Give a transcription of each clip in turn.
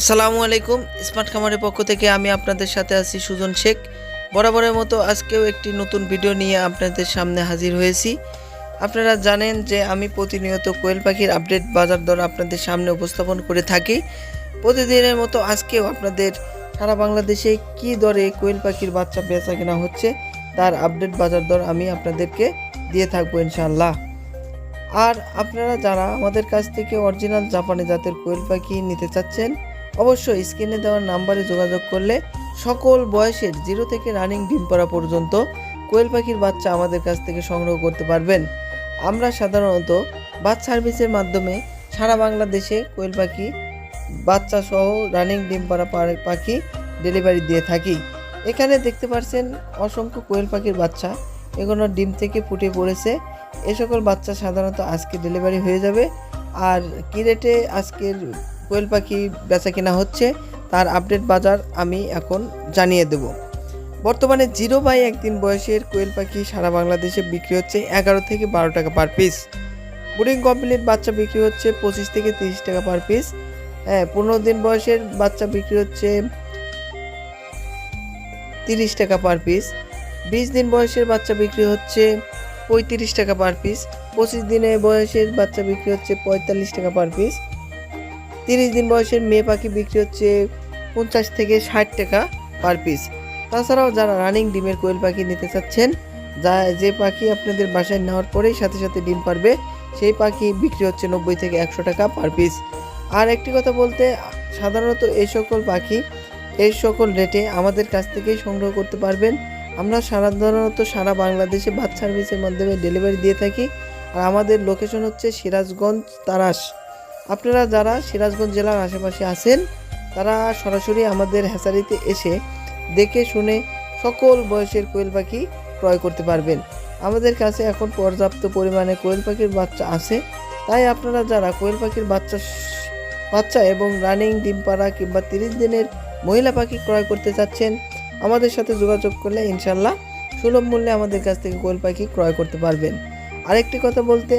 আসসালামু আলাইকুম, স্মার্ট খামারের পক্ষ থেকে আমি আপনাদের সাথে আছি সুজন শেখ। বরাবরের মতো আজকেও একটি নতুন ভিডিও নিয়ে আপনাদের সামনে হাজির হয়েছি। আপনারা জানেন যে আমি প্রতিনিয়ত কোয়েল পাখির আপডেট বাজার দর আপনাদের সামনে উপস্থাপন করে থাকি। প্রতিদিনের মতো আজকেও আপনাদের সারা বাংলাদেশে কি দরে কোয়েল পাখির বাচ্চা বেচা কেনা হচ্ছে, তার আপডেট বাজার দর আমি আপনাদেরকে দিয়ে থাকব ইনশাআল্লাহ। আর আপনারা যারা আমাদের কাছ থেকে অরিজিনাল জাপানি জাতের কোয়েল পাখি নিতে চাচ্ছেন অবশ্যই স্ক্রিনে দেওয়ার নাম্বারে যোগাযোগ করলে সকল বয়সের জিরো থেকে রানিং ডিম পাড়া পর্যন্ত কোয়েল পাখির বাচ্চা আমাদের কাছ থেকে সংগ্রহ করতে পারবেন। আমরা সাধারণত বাস সার্ভিসের মাধ্যমে সারা বাংলাদেশে কোয়েল পাখি, বাচ্চা সহ রানিং ডিম পাড়া পাখি ডেলিভারি দিয়ে থাকি। এখানে দেখতে পাচ্ছেন অসংখ্য কোয়েল পাখির বাচ্চা। এগুলো ডিম থেকে ফুটে পড়েছে। এ সকল বাচ্চা সাধারণত আজকে ডেলিভারি হয়ে যাবে। আর কী রেটে আজকের কোয়েল পাখি বেচা কেনা হচ্ছে, তার আপডেট বাজার আমি এখন জানিয়ে দেব। বর্তমানে জিরো বাই একদিন বয়সের কোয়েল পাখি সারা বাংলাদেশে বিক্রি হচ্ছে এগারো থেকে বারো টাকা পার পিস বুডিং কমপ্লিট বাচ্চা বিক্রি হচ্ছে পঁচিশ থেকে তিরিশ টাকা পার পিস হ্যাঁ পনেরো দিন বয়সের বাচ্চা বিক্রি হচ্ছে তিরিশ টাকা পার পিস বিশ দিন বয়সের বাচ্চা বিক্রি হচ্ছে পঁয়ত্রিশ টাকা পার পিস পঁচিশ দিনের বয়সের বাচ্চা বিক্রি হচ্ছে পঁয়তাল্লিশ টাকা পার পিস তিরিশ দিন বয়সের মেয়ে পাখি বিক্রি হচ্ছে পঞ্চাশ থেকে ষাট টাকা পার পিস তাছাড়াও যারা রানিং ডিমের কোয়েল পাখি নিতে চাচ্ছেন, যা যে পাখি আপনাদের বাসায় নেওয়ার পরেই সাথে সাথে ডিম পারবে, সেই পাখি বিক্রি হচ্ছে নব্বই থেকে একশো টাকা পার পিস আর একটি কথা বলতে, সাধারণত এই সকল পাখি এই সকল রেটে আমাদের কাছ থেকেই সংগ্রহ করতে পারবেন। আমরা সাধারণত সারা বাংলাদেশে বাস সার্ভিসের মাধ্যমে ডেলিভারি দিয়ে থাকি। আর আমাদের লোকেশন হচ্ছে সিরাজগঞ্জ তারাস। আপনারা যারা সিরাজগঞ্জ জেলার আশেপাশে আছেন, তারা সরাসরি আমাদের হ্যাচারিতে এসে দেখে শুনে সকল বয়সের কোয়েল পাখি ক্রয় করতে পারবেন। আমাদের কাছে এখন পর্যাপ্ত পরিমাণে কোয়েল পাখির বাচ্চা আছে। তাই আপনারা যারা কোয়েল পাখির বাচ্চা বাচ্চা এবং রানিং ডিম পাড়া কিংবা তিরিশ দিনের মহিলা পাখি ক্রয় করতে চাচ্ছেন, আমাদের সাথে যোগাযোগ করলে ইনশাল্লাহ সুলভ মূল্যে আমাদের কাছ থেকে কোয়েল পাখি ক্রয় করতে পারবেন। আরেকটি কথা বলতে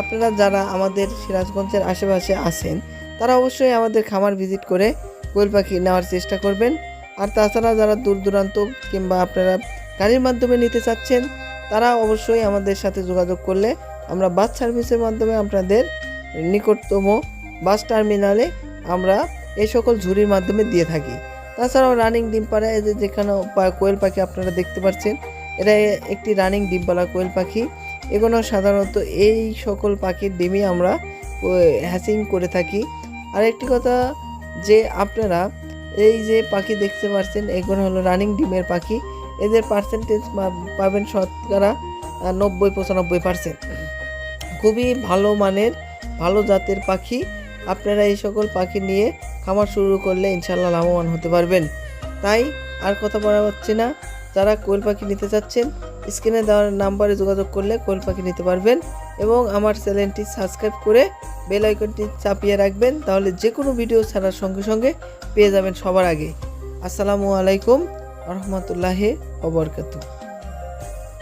আপনারা যারা আমাদের সিরাজগঞ্জের আশেপাশে আছেন, তারা অবশ্যই আমাদের খামার ভিজিট করে কোয়েল পাখি নেওয়ার চেষ্টা করবেন। আর তাছাড়া যারা দূর দূরান্ত কিংবা আপনারা গাড়ির মাধ্যমে নিতে চাচ্ছেন, তারা অবশ্যই আমাদের সাথে যোগাযোগ করলে আমরা বাস সার্ভিসের মাধ্যমে আপনাদের নিকটতম বাস টার্মিনালে আমরা এই সকল ঝুড়ির মাধ্যমে দিয়ে থাকি। তাছাড়াও রানিং ডিম পাড়া যে যেখানে কোয়েল পাখি আপনারা দেখতে পাচ্ছেন এটা একটি রানিং ডিমপালা কোয়েল পাখি। এগুলো সাধারণত এই সকল পাখির ডিমই আমরা হ্যাচিং করে থাকি। আর একটি কথা যে আপনারা এই যে পাখি দেখতে পাচ্ছেন এগুলো হলো রানিং ডিমের পাখি। এদের পার্সেন্টেজ পাবেন শতকরা নব্বই, পঁচানব্বই পার্সেন্ট খুবই ভালো মানের, ভালো জাতের পাখি। আপনারা এই সকল পাখি নিয়ে খামার শুরু করলে ইনশাল্লাহ লাভবান হতে পারবেন। তাই আর কথা বলা হচ্ছে না। যারা কোয়েল পাখি নিতে চাচ্ছেন স্ক্রিনে দেওয়ার নাম্বারে যোগাযোগ করলে কোয়েল পাখি নিতে পারবেন এবং আমার চ্যানেলটি সাবস্ক্রাইব করে বেল আইকনটি চাপিয়ে রাখবেন, তাহলে যে কোনো ভিডিও ছাড়ার সঙ্গে সঙ্গে পেয়ে যাবেন সবার আগে। আসসালামু আলাইকুম রহমতুল্লাহ ওবরকাতু